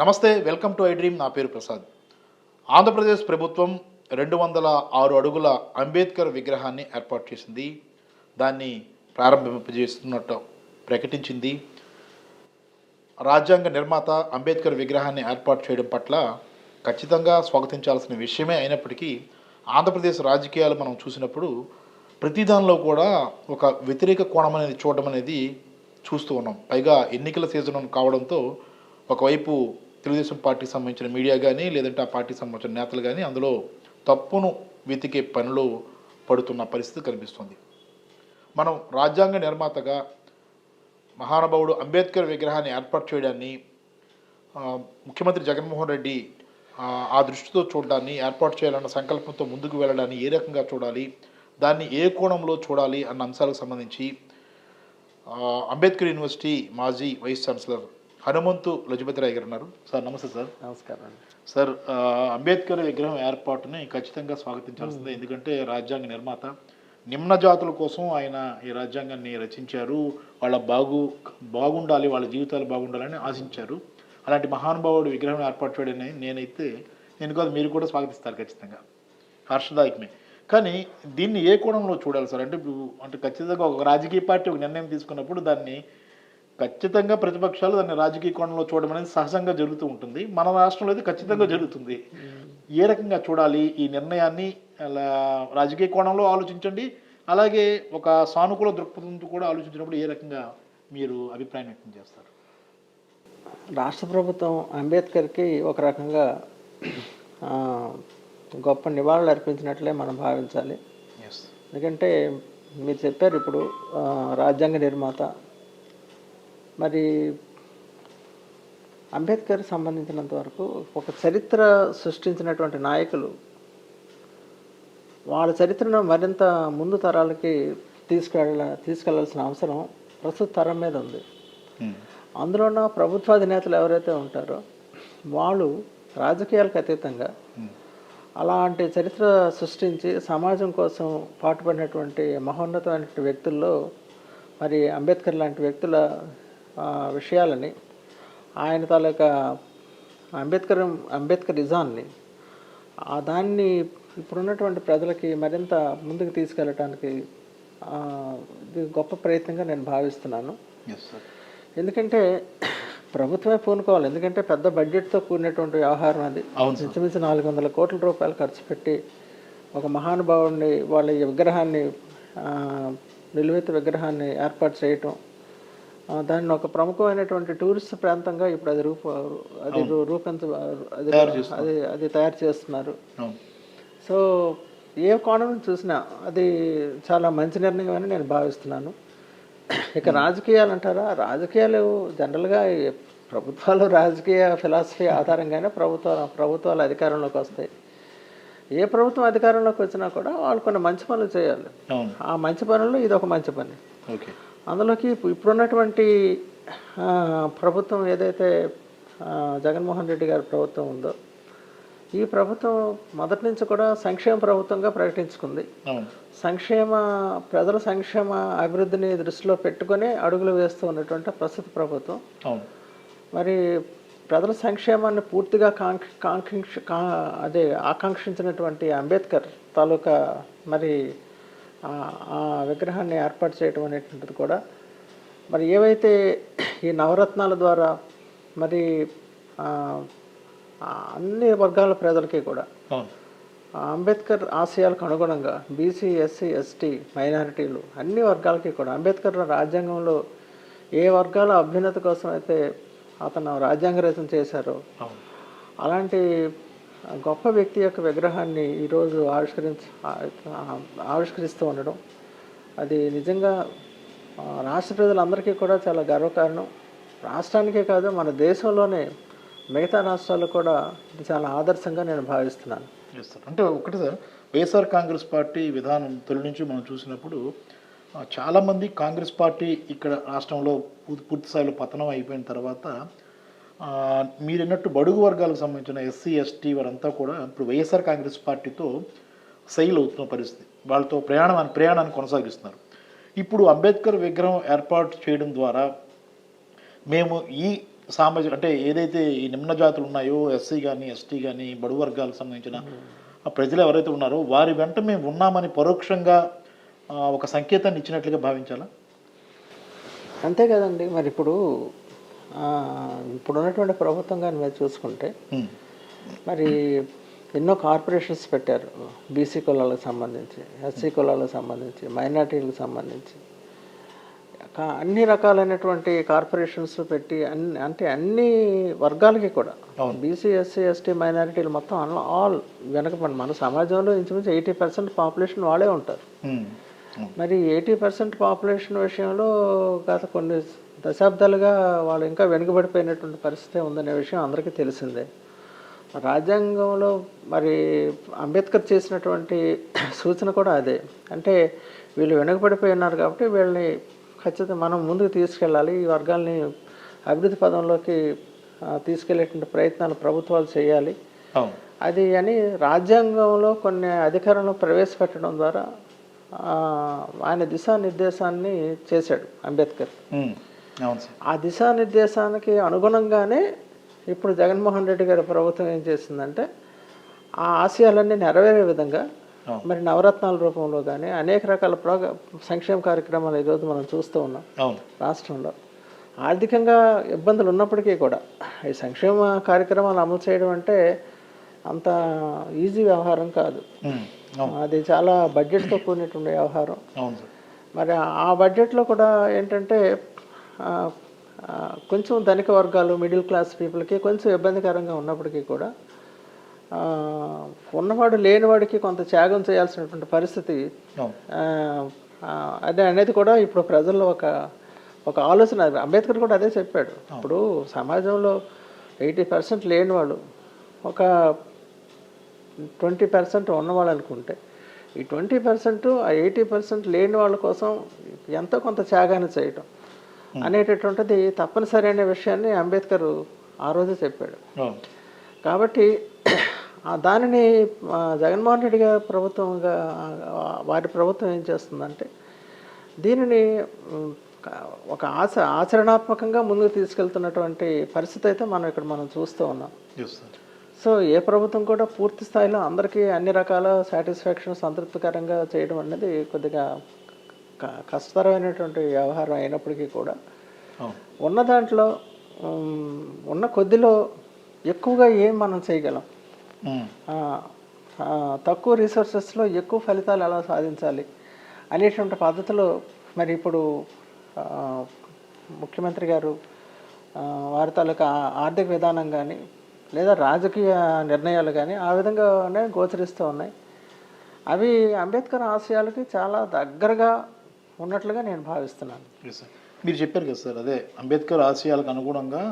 నమస్తే welcome to I dream. నా పేరు ప్రసాద్. ఆంధ్రప్రదేశ్ ప్రభుత్వం రెండు వందల ఆరు అడుగుల అంబేద్కర్ విగ్రహాన్ని ఏర్పాటు చేసింది. దాన్ని ప్రారంభింపజేస్తున్నట్టు ప్రకటించింది. రాజ్యాంగ నిర్మాత అంబేద్కర్ విగ్రహాన్ని ఏర్పాటు చేయడం పట్ల ఖచ్చితంగా స్వాగతించాల్సిన విషయమే అయినప్పటికీ ఆంధ్రప్రదేశ్ రాజకీయాలు మనం చూసినప్పుడు ప్రతిదానిలో కూడా ఒక వ్యతిరేక కోణం అనేది చూడడం అనేది చూస్తూ ఉన్నాం. పైగా ఎన్నికల సీజన్ కావడంతో ఒకవైపు తెలుగుదేశం పార్టీకి సంబంధించిన మీడియా కానీ లేదంటే ఆ పార్టీకి సంబంధించిన నేతలు కానీ అందులో తప్పును వెతికే పనిలో పడుతున్న పరిస్థితి కనిపిస్తుంది. మనం రాజ్యాంగ నిర్మాతగా మహానుభావుడు అంబేద్కర్ విగ్రహాన్ని ఏర్పాటు చేయడాన్ని ముఖ్యమంత్రి జగన్మోహన్ రెడ్డి ఆ, దృష్టితో చూడడాన్ని ఏర్పాటు చేయాలన్న సంకల్పంతో ముందుకు వెళ్ళడాన్ని ఏ రకంగా చూడాలి దాన్ని ఏ కోణంలో చూడాలి అన్న అంశాలకు సంబంధించి అంబేద్కర్ యూనివర్సిటీ మాజీ వైస్ ఛాన్సలర్ హనుమంతు లజపతిరాయ్ గారు ఉన్నారు సార్ నమస్తే సార్. నమస్కారం సార్ అంబేద్కర్ విగ్రహం ఏర్పాటుని ఖచ్చితంగా స్వాగతించాల్సిందే. ఎందుకంటే రాజ్యాంగ నిర్మాత నిమ్న జాతుల కోసం ఆయన ఈ రాజ్యాంగాన్ని రచించారు. వాళ్ళ బాగు బాగుండాలి వాళ్ళ జీవితాలు బాగుండాలని ఆశించారు. అలాంటి మహానుభావుడు విగ్రహం ఏర్పాటు చేయడని నేనైతే నేను కాదు మీరు కూడా స్వాగతిస్తారు ఖచ్చితంగా. హర్షదాయకమే. కానీ దీన్ని ఏ కోణంలో చూడాలి సార్? అంటే అంటే ఖచ్చితంగా ఒక రాజకీయ పార్టీ ఒక నిర్ణయం తీసుకున్నప్పుడు దాన్ని ఖచ్చితంగా ప్రతిపక్షాలు దాన్ని రాజకీయ కోణంలో చూడడం అనేది సహజంగా జరుగుతూ ఉంటుంది. మన రాష్ట్రంలో అయితే ఖచ్చితంగా జరుగుతుంది. ఏ రకంగా చూడాలి? ఈ నిర్ణయాన్ని అలా రాజకీయ కోణంలో ఆలోచించండి. అలాగే ఒక సానుకూల దృక్పథంతో కూడా ఆలోచించినప్పుడు ఏ రకంగా మీరు అభిప్రాయం వ్యక్తం చేస్తారు? రాష్ట్ర ప్రభుత్వం అంబేద్కర్కి ఒక రకంగా గొప్ప నివాళులు అర్పించినట్లే మనం భావించాలి. ఎస్ ఎందుకంటే మీరు చెప్పారు ఇప్పుడు రాజ్యాంగ నిర్మాత మరి అంబేద్కర్ సంబంధించినంత వరకు ఒక చరిత్ర సృష్టించినటువంటి నాయకులు వాళ్ళ చరిత్రను మరింత ముందు తరాలకి తీసుకెళ్ళ తీసుకెళ్ళాల్సిన అవసరం ప్రస్తుత తరం మీద ఉంది. అందులోన ప్రభుత్వాధినేతలు ఎవరైతే ఉంటారో వాళ్ళు రాజకీయాలకు అతీతంగా అలాంటి చరిత్ర సృష్టించి సమాజం కోసం పాటుపడినటువంటి మహోన్నతమైనటువంటి వ్యక్తుల్లో మరి అంబేద్కర్ లాంటి వ్యక్తుల విషయాలని ఆయన తాలూకా అంబేద్కర్ అంబేద్కర్ ఇజాన్ని ఆ దాన్ని ఇప్పుడున్నటువంటి ప్రజలకి మరింత ముందుకు తీసుకెళ్ళటానికి ఇది గొప్ప ప్రయత్నంగా నేను భావిస్తున్నాను. ఎందుకంటే ప్రభుత్వమే పూనుకోవాలి. ఎందుకంటే పెద్ద బడ్జెట్తో కూడినటువంటి వ్యవహారం అది. ఇంచుమించు నాలుగు వందల కోట్ల రూపాయలు ఖర్చు పెట్టి ఒక మహానుభావుడిని వాళ్ళ విగ్రహాన్ని నిలువెత్తు విగ్రహాన్ని ఏర్పాటు చేయటం దాన్ని ఒక ప్రముఖమైనటువంటి టూరిస్ట్ ప్రాంతంగా ఇప్పుడు అది రూప అది రూ- రూపొంద అది అది అది తయారు చేస్తున్నారు. సో ఏ కోణం చూసినా అది చాలా మంచి నిర్ణయం అని నేను భావిస్తున్నాను. ఇక రాజకీయాలు అంటారా? రాజకీయాలు జనరల్గా ప్రభుత్వాలు రాజకీయ ఫిలాసఫీ ఆధారంగానే ప్రభుత్వ ప్రభుత్వాలు అధికారంలోకి వస్తాయి. ఏ ప్రభుత్వం అధికారంలోకి వచ్చినా కూడా వాళ్ళు కొన్ని మంచి పనులు చేయాలి. ఆ మంచి పనుల్లో ఇది ఒక మంచి పని. ఓకే. అందులోకి ఇప్పు- ఇప్పుడున్నటువంటి ప్రభుత్వం ఏదైతే జగన్మోహన్ రెడ్డి గారి ప్రభుత్వం ఉందో ఈ ప్రభుత్వం మొదటి నుంచి కూడా సంక్షేమ ప్రభుత్వంగా ప్రకటించుకుంది. సంక్షేమ ప్రజల సంక్షేమ అభివృద్ధిని దృష్టిలో పెట్టుకొని అడుగులు వేస్తూ ఉన్నటువంటి ప్రస్తుత ప్రభుత్వం. మరి ప్రజల సంక్షేమాన్ని పూర్తిగా కాంక్ష కాంక్షించ కా అదే ఆకాంక్షించినటువంటి అంబేద్కర్ తాలూకా మరి ఆ- విగ్రహాన్ని ఏర్పాటు చేయడం అనేటువంటిది కూడా. మరి ఏవైతే ఈ నవరత్నాల ద్వారా మరి అన్ని వర్గాల ప్రజలకి కూడా అంబేద్కర్ ఆశయాలకు అనుగుణంగా బీసీ ఎస్సీ ఎస్టీ మైనారిటీలు అన్ని వర్గాలకి కూడా అంబేద్కర్ రాజ్యాంగంలో ఏ వర్గాల అభ్యున్నతి కోసం అయితే అతను రాజ్యాంగ రచన చేశారో అలాంటి గొప్ప వ్యక్తి యొక్క విగ్రహాన్ని ఈరోజు ఆవిష్కరించ ఆవిష్కరిస్తూ ఉండడం అది నిజంగా రాష్ట్ర ప్రజలందరికీ కూడా చాలా గర్వకారణం. రాష్ట్రానికే కాదు మన దేశంలోనే మిగతా రాష్ట్రాలు కూడా ఇది చాలా ఆదర్శంగా నేను భావిస్తున్నాను. అంటే ఒకటి సార్ వైఎస్ఆర్ కాంగ్రెస్ పార్టీ విధానం తొలి నుంచి మనం చూసినప్పుడు చాలామంది కాంగ్రెస్ పార్టీ ఇక్కడ రాష్ట్రంలో పూర్తి స్థాయిలో పతనం అయిపోయిన తర్వాత మీరు అన్నట్టు బడుగు వర్గాలకు సంబంధించిన ఎస్సీ ఎస్టీ వారంతా కూడా ఇప్పుడు వైఎస్ఆర్ కాంగ్రెస్ పార్టీతో శైలు అవుతున్న పరిస్థితి. వాళ్ళతో ప్రయాణం ప్రయాణాన్ని కొనసాగిస్తున్నారు. ఇప్పుడు అంబేద్కర్ విగ్రహం ఏర్పాటు చేయడం ద్వారా మేము ఈ సామాజిక అంటే ఏదైతే ఈ నిమ్న జాతులు ఉన్నాయో ఎస్సీ కానీ ఎస్టీ కానీ బడుగు వర్గాలకు సంబంధించిన ఆ ప్రజలు ఎవరైతే ఉన్నారో వారి వెంట మేము ఉన్నామని పరోక్షంగా ఒక సంకేతాన్ని ఇచ్చినట్లుగా భావించాలా? అంతే కదండి. మరి ఇప్పుడు ఆ, ఇప్పుడు ఉన్నటువంటి ప్రభుత్వం కానీ మీరు చూసుకుంటే. మరి ఎన్నో కార్పొరేషన్స్ పెట్టారు. బీసీ కులాలకు సంబంధించి ఎస్సీ కులాలకు సంబంధించి మైనార్టీలకు సంబంధించి. అన్ని రకాలైనటువంటి కార్పొరేషన్స్ పెట్టి అన్ని అంటే అన్ని వర్గాలకి కూడా బీసీ ఎస్సీ ఎస్టీ మైనారిటీలు మొత్తం ఆల్ వెనకబడి మన సమాజంలో ఇంచుమించు ఎయిటీ పర్సెంట్ పాపులేషన్ వాళ్ళే ఉంటారు. మరి ఎయిటీ పర్సెంట్ పాపులేషన్ విషయంలో గత కొన్ని దశాబ్దాలుగా వాళ్ళు ఇంకా వెనుకబడిపోయినటువంటి పరిస్థితి ఉందనే విషయం అందరికీ తెలిసిందే. రాజ్యాంగంలో మరి అంబేద్కర్ చేసినటువంటి సూచన కూడా అదే. అంటే వీళ్ళు వెనుకబడిపోయి ఉన్నారు కాబట్టి వీళ్ళని ఖచ్చితంగా మనం ముందుకు తీసుకెళ్ళాలి ఈ వర్గాల్ని అభివృద్ధి పదంలోకి తీసుకెళ్ళేటువంటి ప్రయత్నాలు ప్రభుత్వాలు చేయాలి. అది అని రాజ్యాంగంలో కొన్ని అధికారాలను ప్రవేశపెట్టడం ద్వారా ఆయన దిశానిర్దేశాన్ని చేశాడు అంబేద్కర్. ఆ దిశానిర్దేశానికి అనుగుణంగానే ఇప్పుడు జగన్మోహన్ రెడ్డి గారి ప్రభుత్వం ఏం చేసిందంటే ఆ ఆశయాలన్నీ నెరవేరే విధంగా. మరి నవరత్నాల రూపంలో కానీ అనేక రకాల ప్రోగ సంక్షేమ కార్యక్రమాలు ఈరోజు మనం చూస్తూ ఉన్నాం రాష్ట్రంలో. ఆర్థికంగా ఇబ్బందులు ఉన్నప్పటికీ కూడా ఈ సంక్షేమ కార్యక్రమాలు అమలు చేయడం అంటే అంత ఈజీ వ్యవహారం కాదు. అది చాలా బడ్జెట్తో కూడినటువంటి వ్యవహారం. మరి ఆ బడ్జెట్లో కూడా ఏంటంటే కొంచెం ధనిక వర్గాలు మిడిల్ క్లాస్ పీపుల్కి కొంచెం ఇబ్బందికరంగా ఉన్నప్పటికీ కూడా ఉన్నవాడు లేనివాడికి కొంత త్యాగం చేయాల్సినటువంటి పరిస్థితి అదే అనేది కూడా ఇప్పుడు ప్రజల్లో ఒక ఒక ఆలోచన. అంబేద్కర్ కూడా అదే చెప్పాడు. ఇప్పుడు సమాజంలో ఎయిటీ పర్సెంట్ లేని వాళ్ళు ఒక ట్వంటీ పర్సెంట్ ఉన్నవాళ్ళు అనుకుంటే ఈ ట్వంటీ పర్సెంట్ ఆ ఎయిటీ పర్సెంట్ లేని వాళ్ళ కోసం ఎంతో కొంత త్యాగాన్ని చేయటం. అనేటటువంటిది తప్పనిసరి అనే విషయాన్ని అంబేద్కర్ ఆ రోజే చెప్పాడు. అవును కాబట్టి దానిని జగన్మోహన్ రెడ్డి గారి ప్రభుత్వంగా వారి ప్రభుత్వం ఏం చేస్తుందంటే దీనిని ఒక ఆచ ఆచరణాత్మకంగా ముందుకు తీసుకెళ్తున్నటువంటి పరిస్థితి అయితే మనం ఇక్కడ మనం చూస్తూ ఉన్నాం. సో ఏ ప్రభుత్వం కూడా పూర్తి స్థాయిలో అందరికీ అన్ని రకాల సాటిస్ఫాక్షన్ సంతృప్తికరంగా చేయడం అనేది కొద్దిగా కష్టతరమైనటువంటి వ్యవహారం అయినప్పటికీ కూడా ఉన్న దాంట్లో ఉన్న కొద్దిలో ఎక్కువగా ఏం మనం చేయగలం? తక్కువ రిసోర్సెస్లో ఎక్కువ ఫలితాలు ఎలా సాధించాలి అనేటువంటి పద్ధతిలో మరి ఇప్పుడు ముఖ్యమంత్రి గారు వారి తాలూకా ఆర్థిక విధానం కానీ లేదా రాజకీయ నిర్ణయాలు కానీ ఆ విధంగానే గోచరిస్తూ ఉన్నాయి. అవి అంబేద్కర్ ఆశయాలకి చాలా దగ్గరగా ఉన్నట్లుగా నేను భావిస్తున్నాను. ఎస్ సార్ మీరు చెప్పారు కదా సార్ అదే అంబేద్కర్ ఆశయాలకు అనుగుణంగా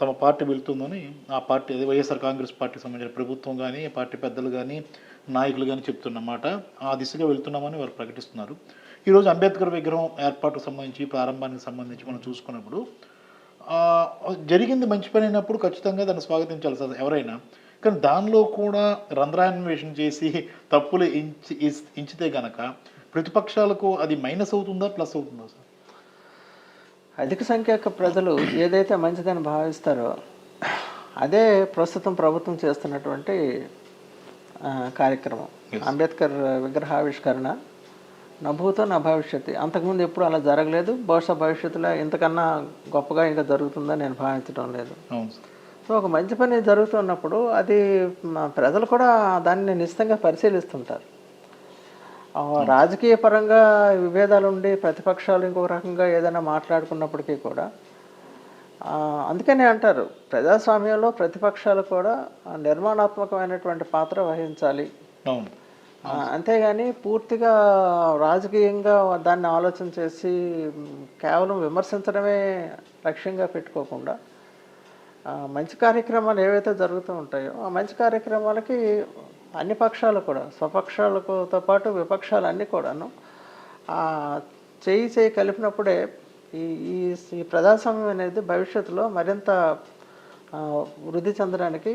తమ పార్టీ వెళ్తుందని ఆ పార్టీ అదే వైఎస్ఆర్ కాంగ్రెస్ పార్టీకి సంబంధించిన ప్రభుత్వం కానీ పార్టీ పెద్దలు కానీ నాయకులు కానీ చెప్తున్నమాట ఆ దిశగా వెళ్తున్నామని వారు ప్రకటిస్తున్నారు. ఈరోజు అంబేద్కర్ విగ్రహం ఏర్పాటుకు సంబంధించి ప్రారంభానికి సంబంధించి మనం చూసుకున్నప్పుడు జరిగింది మంచి పని అయినప్పుడు ఖచ్చితంగా దాన్ని స్వాగతించాలి సార్ ఎవరైనా. కానీ దానిలో కూడా రంధ్రాన్వేషణ చేసి తప్పులు ఇంచి ఇంచితే గనక ప్రతిపక్షాలకు అది మైనస్ అవుతుందా ప్లస్ అవుతుందా సార్? అధిక సంఖ్యాక ప్రజలు ఏదైతే మంచిదని భావిస్తారో అదే ప్రస్తుతం ప్రభుత్వం చేస్తున్నటువంటి కార్యక్రమం. అంబేద్కర్ విగ్రహావిష్కరణ నా భూతో నా భవిష్యత్తు. అంతకుముందు ఎప్పుడు అలా జరగలేదు. బహుశా భవిష్యత్తులో ఇంతకన్నా గొప్పగా ఇంకా జరుగుతుందని నేను భావించడం లేదు. సో ఒక మంచి పని జరుగుతున్నప్పుడు అది ప్రజలు కూడా దాన్ని నిశ్చితంగా పరిశీలిస్తుంటారు. రాజకీయ పరంగా విభేదాలు ఉండి ప్రతిపక్షాలు ఇంకొక రకంగా ఏదైనా మాట్లాడుకున్నప్పటికీ కూడా అందుకనే అంటారు ప్రజాస్వామ్యంలో ప్రతిపక్షాలు కూడా నిర్మాణాత్మకమైనటువంటి పాత్ర వహించాలి. అంతేగాని పూర్తిగా రాజకీయంగా దాన్ని ఆలోచన చేసి కేవలం విమర్శించడమే లక్ష్యంగా పెట్టుకోకుండా మంచి కార్యక్రమాలు ఏవైతే జరుగుతూ ఉంటాయో ఆ మంచి కార్యక్రమాలకి అన్ని పక్షాలు కూడా స్వపక్షాలతో పాటు విపక్షాలు అన్నీ కూడాను చేయి చేయి కలిపినప్పుడే ఈ ఈ ప్రజాస్వామ్యం అనేది భవిష్యత్తులో మరింత వృద్ధి చెందడానికి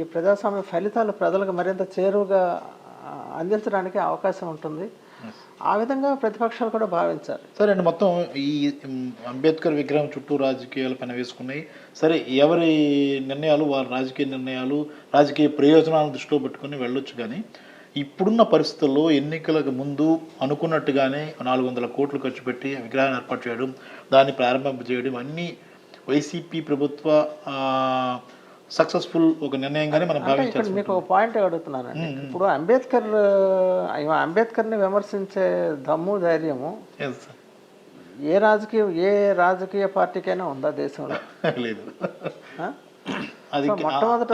ఈ ప్రజాస్వామ్య ఫలితాలు ప్రజలకు మరింత చేరువుగా అందించడానికి అవకాశం ఉంటుంది. ఆ విధంగా ప్రతిపక్షాలు కూడా భావించాలి సరే అండి మొత్తం ఈ అంబేద్కర్ విగ్రహం చుట్టూ రాజకీయాలు పని వేసుకున్నాయి సరే ఎవరి నిర్ణయాలు వారి రాజకీయ నిర్ణయాలు రాజకీయ ప్రయోజనాలను దృష్టిలో పెట్టుకుని వెళ్ళొచ్చు కానీ ఇప్పుడున్న పరిస్థితుల్లో ఎన్నికలకు ముందు అనుకున్నట్టుగానే నాలుగు వందల కోట్లు ఖర్చు పెట్టి విగ్రహాన్ని ఏర్పాటు చేయడం దాన్ని ప్రారంభింప చేయడం అన్నీ వైసీపీ ప్రభుత్వ సక్సెస్ఫుల్ ఒక నిర్ణయంగానే మనం భావించాల్సి మీకు ఒక పాయింట్ అడుగుతున్నానండి. ఇప్పుడు అంబేద్కర్ ఆ, అంబేద్కర్ని విమర్శించే దమ్ము ధైర్యము. ఏ రాజకీయ ఏ రాజకీయ పార్టీకైనా ఉందా దేశంలో? లేదు. మొట్టమొదట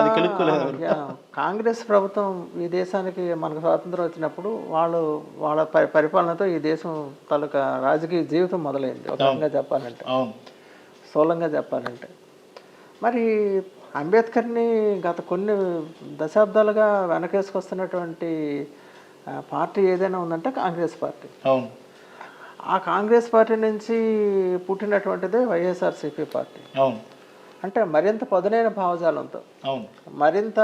కాంగ్రెస్ ప్రభుత్వం ఈ దేశానికి మనకు స్వాతంత్రం వచ్చినప్పుడు వాళ్ళు వాళ్ళ పరి పరిపాలనతో ఈ దేశం తాలూకా రాజకీయ జీవితం మొదలైంది. ఒక రకంగా చెప్పాలంటే. స్థూలంగా చెప్పాలంటే. మరి అంబేద్కర్ని గత కొన్ని దశాబ్దాలుగా వెనకేసుకొస్తున్నటువంటి పార్టీ ఏదైనా ఉందంటే కాంగ్రెస్ పార్టీ. అవును. ఆ కాంగ్రెస్ పార్టీ నుంచి పుట్టినటువంటిదే వైఎస్ఆర్సీపీ పార్టీ. అవును. అంటే మరింత పదునైన భావజాలంతో అవును. మరింత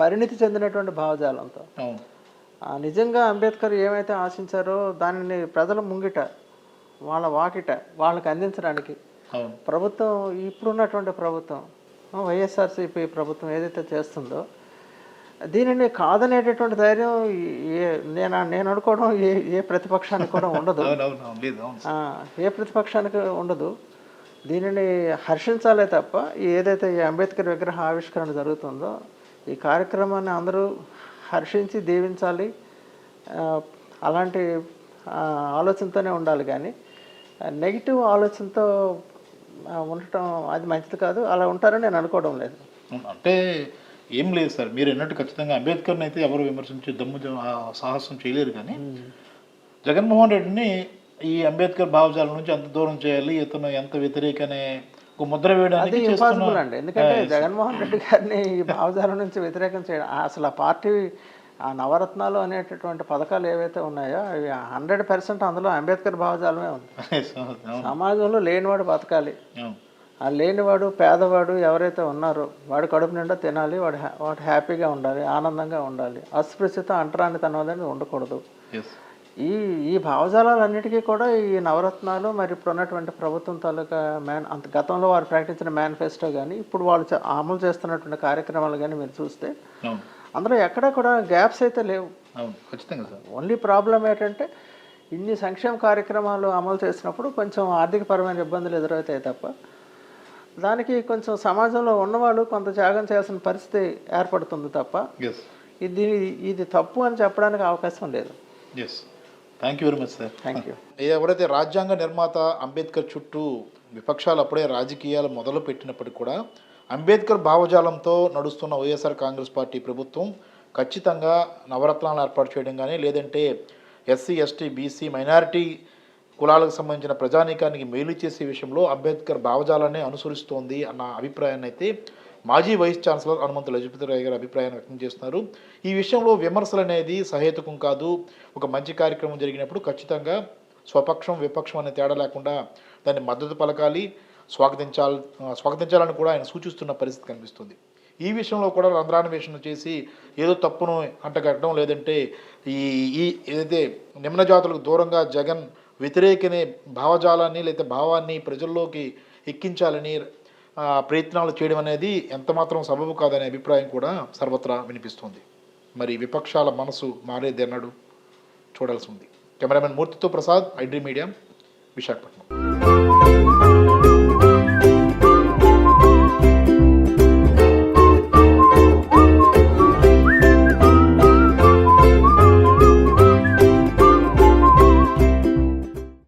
పరిణితి చెందినటువంటి భావజాలంతో. అవును. నిజంగా అంబేద్కర్ ఏమైతే ఆశించారో దానిని ప్రజల ముంగిట వాళ్ళ వాకిట వాళ్ళకి అందించడానికి ప్రభుత్వం ఇప్పుడున్నటువంటి ప్రభుత్వం వైఎస్ఆర్సీపీ ప్రభుత్వం ఏదైతే చేస్తుందో దీనిని కాదనేటటువంటి ధైర్యం ఏ నేను నేను అనుకోవడం ఏ ఏ ప్రతిపక్షానికి కూడా ఉండదు. ఏ ప్రతిపక్షానికి ఉండదు. దీనిని హర్షించాలే తప్ప ఏదైతే ఈ అంబేద్కర్ విగ్రహ ఆవిష్కరణ జరుగుతుందో ఈ కార్యక్రమాన్ని అందరూ హర్షించి దీవించాలి. అలాంటి ఆలోచనతోనే ఉండాలి కానీ నెగిటివ్ ఆలోచనతో ఉండటం అది మంచిది కాదు. అలా ఉంటారని నేను అనుకోవడం లేదు. అంటే ఏం లేదు సార్. మీరు అన్నట్టు ఖచ్చితంగా అంబేద్కర్ని అయితే ఎవరు విమర్శించే దమ్ము సాహసం చేయలేరు కానీ జగన్మోహన్ రెడ్డిని ఈ అంబేద్కర్ భావజాలం నుంచి ఎంత దూరం చేయాలి ఇతను ఎంత వ్యతిరేకనే ఒక ముద్ర వేయడానికి ఇంపాసిబుల్ అండి. ఎందుకంటే జగన్మోహన్ రెడ్డి గారిని ఈ భావజాలం నుంచి వ్యతిరేకం చేయడం అసలు ఆ పార్టీ ఆ నవరత్నాలు అనేటటువంటి పథకాలు ఏవైతే ఉన్నాయో అవి హండ్రెడ్ పర్సెంట్ అందులో అంబేద్కర్ భావజాలమే ఉంది. సమాజంలో లేనివాడు బతకాలి. ఆ లేనివాడు పేదవాడు ఎవరైతే ఉన్నారో వాడు కడుపు నిండా తినాలి వాడు వాడు హ్యాపీగా ఉండాలి ఆనందంగా ఉండాలి. అస్పృశ్యత అంటరానితనం అనేది ఉండకూడదు. ఈ ఈ భావజాలాలన్నిటికీ కూడా ఈ నవరత్నాలు మరి ఇప్పుడు ఉన్నటువంటి ప్రభుత్వం తాలూకా మ్యాన్ అంత గతంలో వారు ప్రకటించిన మేనిఫెస్టో కానీ ఇప్పుడు వాళ్ళు అమలు చేస్తున్నటువంటి కార్యక్రమాలు కానీ మీరు చూస్తే అందులో ఎక్కడ కూడా గ్యాప్స్ అయితే లేవు. అవును ఖచ్చితంగా సార్. ఓన్లీ ప్రాబ్లం ఏంటంటే ఇన్ని సంక్షేమ కార్యక్రమాలు అమలు చేసినప్పుడు కొంచెం ఆర్థికపరమైన ఇబ్బందులు ఎదురవుతాయి తప్ప దానికి కొంచెం సమాజంలో ఉన్నవాళ్ళు కొంత త్యాగం చేయాల్సిన పరిస్థితి ఏర్పడుతుంది తప్ప ఇది ఇది తప్పు అని చెప్పడానికి అవకాశం లేదు. Yes thank you very much sir thank you ఎవరైతే రాజ్యాంగ నిర్మాత అంబేద్కర్ చుట్టూ విపక్షాలు అప్పుడే రాజకీయాలు మొదలు పెట్టినప్పటికీ కూడా అంబేద్కర్ భావజాలంతో నడుస్తున్న వైఎస్ఆర్ కాంగ్రెస్ పార్టీ ప్రభుత్వం ఖచ్చితంగా నవరత్నాలను ఏర్పాటు చేయడం కానీ లేదంటే ఎస్సీ ఎస్టీ బీసీ మైనారిటీ కులాలకు సంబంధించిన ప్రజానీకానికి మేలు చేసే విషయంలో అంబేద్కర్ భావజాలాన్ని అనుసరిస్తోంది అన్న అభిప్రాయాన్ని అయితే మాజీ వైస్ ఛాన్సలర్ హనుమంతు లజపతిరాయ్ గారు అభిప్రాయాన్ని వ్యక్తం చేస్తున్నారు. ఈ విషయంలో విమర్శలు అనేది సహేతుకం కాదు. ఒక మంచి కార్యక్రమం జరిగినప్పుడు ఖచ్చితంగా స్వపక్షం విపక్షం అనే తేడా లేకుండా దాన్ని మద్దతు పలకాలి. స్వాగతించాలి స్వాగతించాలని కూడా ఆయన సూచిస్తున్న పరిస్థితి కనిపిస్తుంది. ఈ విషయంలో కూడా రంధ్రాన్వేషణ చేసి ఏదో తప్పును అంటగట్టడం లేదంటే ఈ ఈ ఏదైతే నిమ్న జాతులకు దూరంగా జగన్ వ్యతిరేకనే భావజాలాన్ని లేదా భావాన్ని ప్రజల్లోకి ఎక్కించాలని ప్రయత్నాలు చేయడం అనేది ఎంతమాత్రం సబబు కాదనే అభిప్రాయం కూడా సర్వత్రా వినిపిస్తుంది. మరి విపక్షాల మనసు మారేదన్నాడు చూడాల్సి ఉంది. కెమెరామెన్ మూర్తితో ప్రసాద్ ఐడ్రీ మీడియా విశాఖపట్నం.